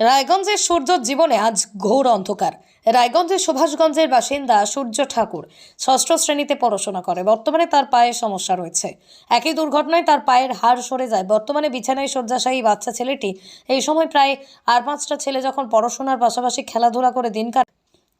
রায়গঞ্জের সূর্য জীবনে আজ ঘোর অন্ধকার। রায়গঞ্জের সুভাষগঞ্জের বাসিন্দা সূর্য ঠাকুর ষষ্ঠ শ্রেণীতে পড়াশোনা করে। বর্তমানে তার পায়ের সমস্যা রয়েছে। একই দুর্ঘটনায় তার পায়ের হাড় সরে যায়। বর্তমানে বিছানায় শয্যাশায়ী বাচ্চা ছেলেটি এই সময় প্রায় আর পাঁচটা ছেলে যখন পড়াশোনার পাশাপাশি খেলাধুলা করে দিন কাটায়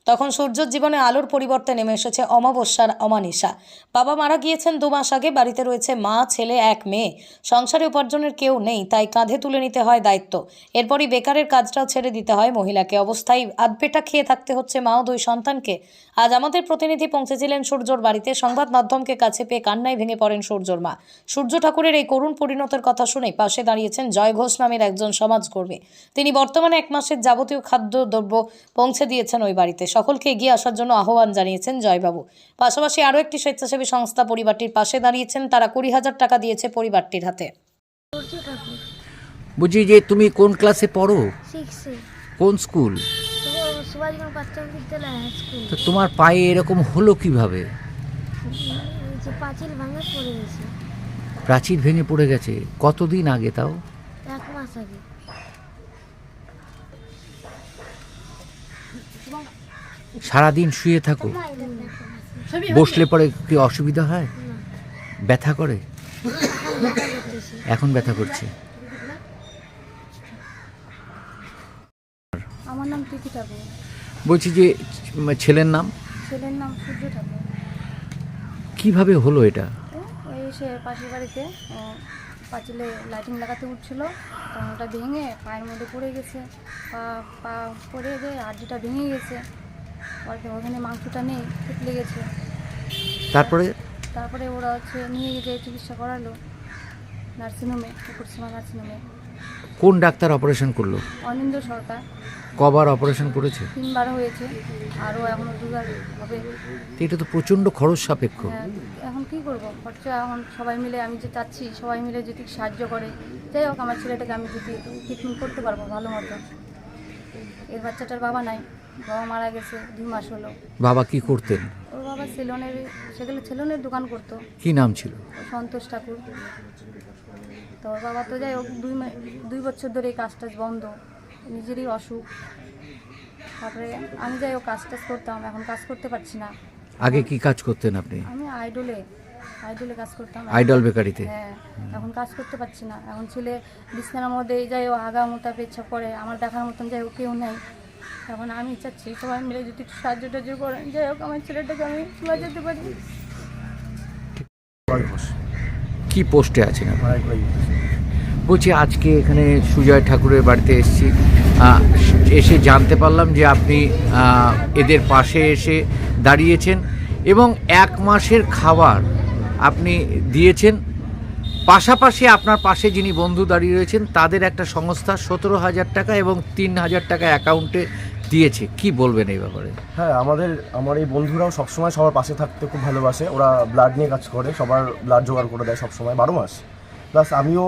তখন সূর্যর জীবনে আলোর পরিবর্তে নেমে এসেছে অমাবস্যার অমানিশা বাবা মারা গিয়েছেন দু মাস আগে, বাড়িতে রয়েছে মা, ছেলে, এক মেয়ে। সংসারে উপার্জনের কেউ নেই, তাই কাঁধে তুলে নিতে হয় দায়িত্ব। এরপরই বেকারের কাজটাও ছেড়ে দিতে হয় মহিলাকে। অবস্থায় আধপেটা খেয়ে থাকতে হচ্ছে মা ও দুই সন্তানকে। আজ আমাদের প্রতিনিধি পৌঁছেছিলেন সূর্যর বাড়িতে। সংবাদ মাধ্যমকে কাছে পেয়ে কান্নায় ভেঙে পড়েন সূর্যর মা। সূর্য ঠাকুরের এই করুণ পরিণতের কথা শুনে পাশে দাঁড়িয়েছেন জয় ঘোষ নামের একজন সমাজকর্মী। তিনি বর্তমানে এক মাসের যাবতীয় খাদ্যদ্রব্য পৌঁছে দিয়েছেন ওই বাড়িতে। সকলকে এগিয়ে আসার জন্য আহ্বান জানিয়েছেন জয়বাবু। পাশাপাশি আরও একটি স্বেচ্ছাসেবী সংস্থা পরিবারটির পাশে দাঁড়িয়েছেন তারা কুড়ি হাজার টাকা দিয়েছে পরিবারটির হাতে। বুঝি যে তুমি কোন ক্লাসে পড়ো? কোন স্কুল? তো তোমার পায়ে এরকম হলো কীভাবে? এই যে পাঁচিল ভাঙে পড়ে গেছে। প্রাচীর ভেঙে পড়ে গেছে। কতদিন আগে তাও? এক মাস আগে। সারাদিন শুয়ে থাকো। বসলে পরে কি অসুবিধা হয়? ব্যথা করে? এখন ব্যথা করছে। আমার নাম প্রীতি ঠাকুর। বলছি যে ছেলের নাম? ছেলের নাম সূর্য ঠাকুর। কীভাবে হলো এটা? ওই সে পাশের বাড়িতে পাঁচিলে লাইটিং লাগাতে উঠছিল তখন ওটা ভেঙে পায়ের মধ্যে পড়ে গেছে। পা পা পড়ে গিয়ে আর্জিটা ভেঙে গেছে। পরে ওখানে মাংসটা নেই ফুটলে গেছে। তারপরে? তারপরে ওরা হচ্ছে নিয়ে গিয়ে চিকিৎসা করালো নার্সিংহোমে কুকুরসীমা নার্সিংহোমে। কোন ডাক্তার অপারেশন করল? অনিন্দ সরকার। কবার অপারেশন করেছে? তিনবার হয়েছে আরও এখনও দুবার হবে। তো এটা তো প্রচণ্ড খরচ সাপেক্ষ। হ্যাঁ, এখন কি করব? খরচা এখন সবাই মিলে আমি যে চাচ্ছি সবাই মিলে যদি সাহায্য করে যাই হোক আমার ছেলেটাকে আমি যদি ট্রিটমেন্ট করতে পারব ভালো মতো। এর বাচ্চাটার বাবা নাই। বাবা মারা গেছে দুই মাস হলো। বাবা কি করতেন? ওর বাবা সেলনের সেগুলো সেলনের দোকান করতো। কি নাম ছিল? সন্তোষ ঠাকুর। তো ওর বাবা তো যাই হোক দুই মা- দুই বছর ধরে এই কাজ টাজ বন্ধ। নিজেরই অসুখ। তারপরে আমি যাই হোক কাজ টাজ করতাম এখন কাজ করতে পারছি না। আগে কি কাজ করতেন আপনি? আমি আইডলে আইডলে কাজ করতাম। আইডল বেকারিতে? হ্যাঁ এখন কাজ করতে পারছি না। এখন ছেলে বিছানার মধ্যে যাই হোক আগা মোতা পেচ্ছাপ করে আমার দেখার মতন যাই হোক কেউ নেই। এখন আমি চাচ্ছি সবাই মিলে যদি একটু সাহায্য টাহায্য করেন। যাই হোক, আমার ছেলেটাকে আমি বাঁচাতে পারি। কি পোস্টে আছেন? বলছি, আজকে এখানে সুজয় ঠাকুরের বাড়িতে এসেছি। এসে জানতে পারলাম যে আপনি এদের পাশে এসে দাঁড়িয়েছেন এবং এক মাসের খাবার আপনি দিয়েছেন। পাশাপাশি আপনার পাশে যিনি বন্ধু দাঁড়িয়ে রয়েছেন, তাদের একটা সংস্থা সতেরো হাজার টাকা এবং তিন হাজার টাকা অ্যাকাউন্টে দিয়েছে। কি বলবেন এই ব্যাপারে? হ্যাঁ আমাদের, আমার এই বন্ধুরাও সবসময় সবার পাশে থাকতে খুব ভালোবাসে। ওরা ব্লাড নিয়ে কাজ করে, সবার ব্লাড জোগাড় করে দেয় সবসময়, বারো মাস। প্লাস আমিও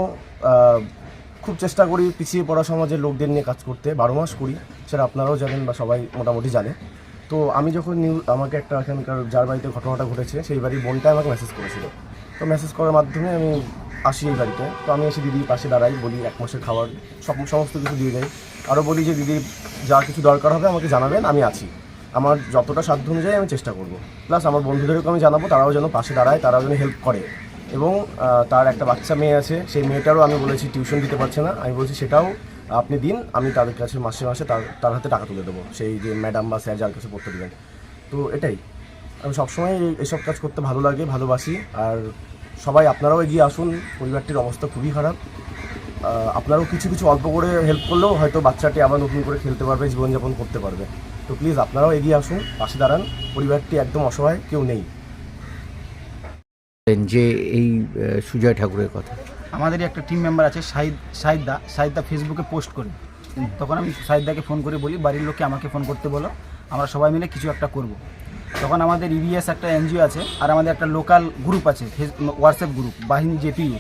খুব চেষ্টা করি পিছিয়ে পড়া সমাজের লোকদের নিয়ে কাজ করতে। বারো মাস করি, সেটা আপনারাও জানেন বা সবাই মোটামুটি জানে। তো আমি যখন নিউ, আমাকে একটা এখানকার যার বাড়িতে ঘটনাটা ঘটেছে, সেই বাড়ির বোনটা আমাকে মেসেজ করেছিল। তো মেসেজ করার মাধ্যমে আমি আসি এই বাড়িতে। তো আমি এসে দিদির পাশে দাঁড়াই, বলি, এক মাসের খাবার, সব, সমস্ত কিছু দিয়ে যাই আরও বলি যে, দিদি, যা কিছু দরকার হবে আমাকে জানাবেন, আমি আছি। আমার যতটা সাধ্য অনুযায়ী আমি চেষ্টা করব। প্লাস আমার বন্ধুদেরকে আমি জানাব, তারাও যেন পাশে দাঁড়ায়, তারাও যেন হেল্প করে। এবং তার একটা বাচ্চা মেয়ে আছে, সেই মেয়েটারও আমি বলেছি, টিউশন দিতে পারছে না। আমি বলছি, সেটাও আপনি দিন, আমি তাদের কাছে মাসে মাসে তার তার হাতে টাকা তুলে দেবো। সেই যে ম্যাডাম বা স্যার যার কাছে পড়তে দেবেন। তো এটাই। আমি সবসময় এই- এসব কাজ করতে ভালো লাগে, ভালোবাসি, আর সবাই আপনারাও এগিয়ে আসুন পরিবারটির অবস্থা খুবই খারাপ। আপনারাও কিছু কিছু অল্প করে হেল্প করলেও হয়তো বাচ্চাটি আবার নতুন করে খেলতে পারবে জীবনযাপন করতে পারবে। তো প্লিজ আপনারাও এগিয়ে আসুন পাশে দাঁড়ান পরিবারটি একদম অসহায় কেউ নেই। যে এই সুজয় ঠাকুরের কথা। আমাদেরই একটা টিম মেম্বার আছে শাহিদ শাহিদদা শাহিদদা ফেসবুকে পোস্ট করে। তখন আমি শাহিদদাকে ফোন করে বলি বাড়ির লোককে আমাকে ফোন করতে বলো আমরা সবাই মিলে কিছু একটা করব। তখন আমাদের ইবিএস একটা এনজিও আছে, আর আমাদের একটা লোকাল গ্রুপ আছে হোয়াটসঅ্যাপ গ্রুপ বাহিনী জেপিইউ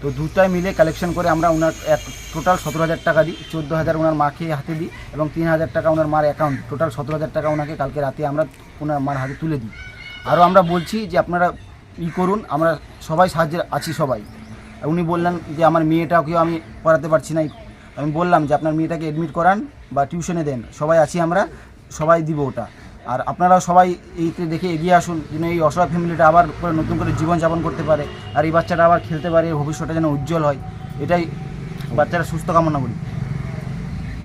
তো দুটাই মিলে কালেকশন করে আমরা ওনার এক টোটাল সতেরো হাজার টাকা দিই, চোদ্দ হাজার ওনার মাকে হাতে দিই, এবং তিন হাজার টাকা ওনার মার অ্যাকাউন্ট টোটাল সতেরো হাজার টাকা ওনাকে কালকে রাতে আমরা ওনার মার হাতে তুলে দিই। আরও আমরা বলছি যে আপনারা ই করুন, আমরা সবাই সাহায্যে আছি সবাই। উনি বললেন যে আমার মেয়েটাকেও আমি পড়াতে পারছি না। আমি বললাম যে আপনার মেয়েটাকে অ্যাডমিট করান বা টিউশনে দেন, সবাই আছি আমরা, সবাই দিব ওটা। আর আপনারা সবাই এইতে দেখে এগিয়ে আসুন, যেন এই অসহায় ফ্যামিলিটা আবার করে নতুন করে জীবনযাপন করতে পারে, আর এই বাচ্চাটা আবার খেলতে পারে ভবিষ্যৎটা যেন উজ্জ্বল হয়। এটাই বাচ্চারা সুস্থ কামনা করি।